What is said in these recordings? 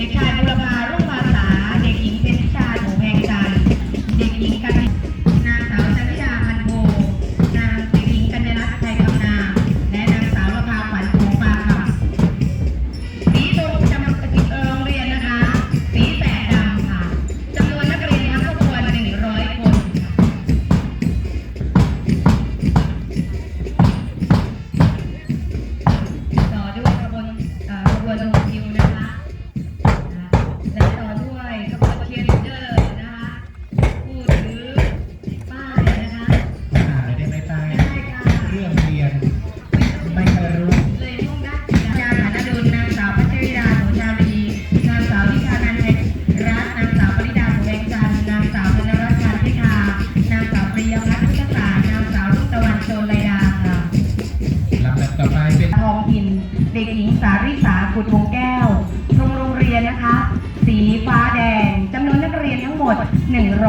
เด็กชายบุรพารุ่งภาษา เด็กหญิงเป็นชาหนูแพงจเด็กหญิงกันนาสาวชนิดามันโบนางเด็งกัญญรัต์ไทยคำนาและนางสาวรพาขวัญผงปาค่สีตงจำติโรงเรียนนะคะ สีแสดดำค่ะจำนวนนักเรียนทั้งขบวหนึ่งร้อยคนต่อด้วยขบวนขบวนโงยิว องอิน เด็กหญิงสาริสาขุดวงแก้วโรงโรงเรียนนะคะ สีฟ้าแดงจำนวนนักเรียนทั้งหมด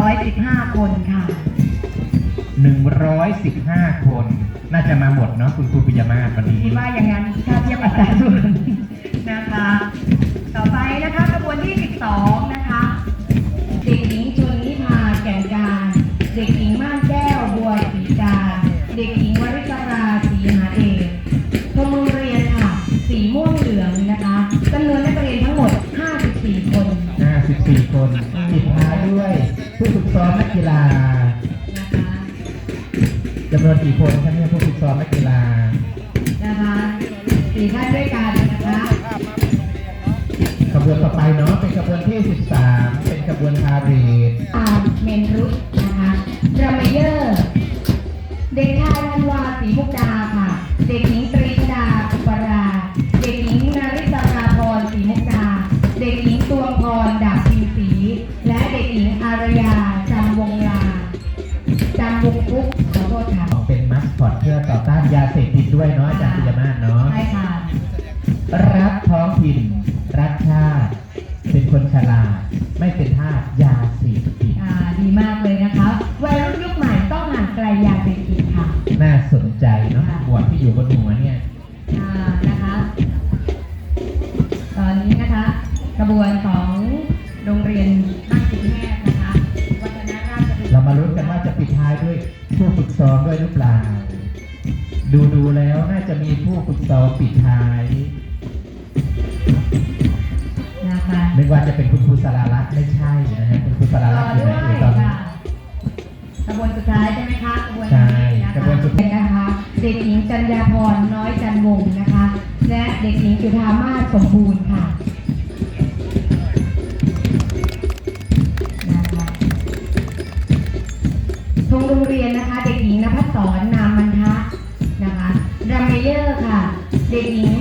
115 คนค่ะ 115 คน น่าจะมาหมดเนาะคุณครูปิยมาศวันนี้คิดว่าอย่างนั้นถ้าเทียบอัตราส่วนนะคะ ต่อไปนะคะกระบวนที่ 12 นะคะ เด็กหญิงชนนิพาแก่งการ เด็กหญิงม่านแก้วบัวสีการเด็กหญิง ม่วงเหลืองนะคะจำนวนนักเรียนทั้งหมด 54 คน 54 คนปิดท้ายด้วยผู้ฝึกซ้อมนักกีฬานะคะจำนวนกี่คนครับเนี่ยผู้ฝึกซ้อมนักกีฬานะคะสี่ท่านด้วยกันนะคะขบวนต่อไปเนาะเป็นขบวนที่ 13 เป็นขบวนพาเหรดอาเมนรุตนะคะดรามเยอร์ เด็กชายธันวาศรีมุกดาค่ะ เด็กหญิง คอตเพื่อต่อต้านยาเสพติดด้วยเนาะอาจารย์ปิยมาศเนาะใช่ค่ะ รักท้องถิ่น รักชาติ เป็นคนฉลาด ไม่เป็นทาสยาเสพติด อ่าดีมากเลยนะคะวัยรุ่นยุคใหม่ต้องห่างไกลยาเสพติดค่ะ น่าสนใจเนาะค่ะบวชที่อยู่บนหัวเนี่ย อ่านะคะ ตอนนี้นะคะ กระบวนของโรงเรียนบ้านกรุงเทพนะคะวัฒนราชบุรีเรามาลุ้นกันว่าจะปิดท้ายด้วยผู้ฝึกซ้อมด้วยหรือเปล่า ดูดูๆแล้วน่าจะมีผู้ฝึกซ้อมปิดท้ายนะคะนึกว่าจะเป็นคุณครูสารารัตน์ไม่ใช่นะฮะคุณครูสาราต่รัอตน์อยู่ด้ไหนวยเอ่ยตอนนี้ค่ะกระบวนสุดท้ายใช่ไหมคะกระบวนใช่นี้นะคะกระบวนสุดเป็นนะคะเด็กหญิงจัญญาพรน้อยจันวงศ์นะคะ และเด็กหญิงจุธามาศสมบูรณ์ค่ะนะคะทงโรงเรียนนะคะเด็กหญิง เยอร์ค่ะ เด็กหญิง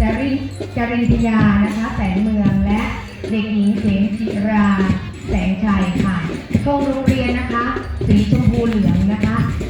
จารินจารินทยานะคะแสงเมืองและเด็กหญิงเสมจิรา แสงชัยค่ะธงโรงเรียนนะคะ สีชมพูเหลืองนะคะ